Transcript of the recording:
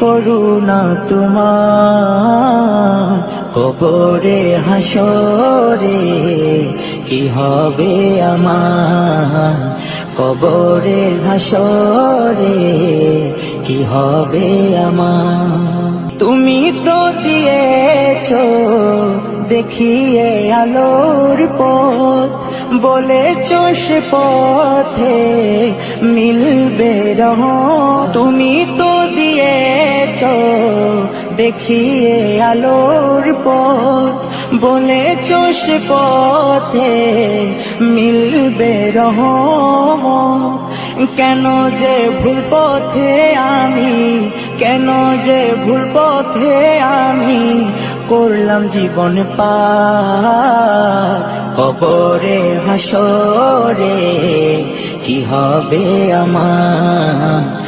করুণা তোমার। কবরে হাসরে কি হবে আমার? কবরে হাসরে কি হবে আমার? তুমি তো দিয়েছ, দেখিয়ে আলোর পথ। বলেছ সে পথে মিলবে রহ তুমি তো দেখিয়ে আলোর পথ। বলেছ সে পথে মিলবে রহ কেন যে ভুল পথে আমি, কেন যে ভুল পথে আমি করলাম জীবন পা কবরে হাসরে কি হবে আমার?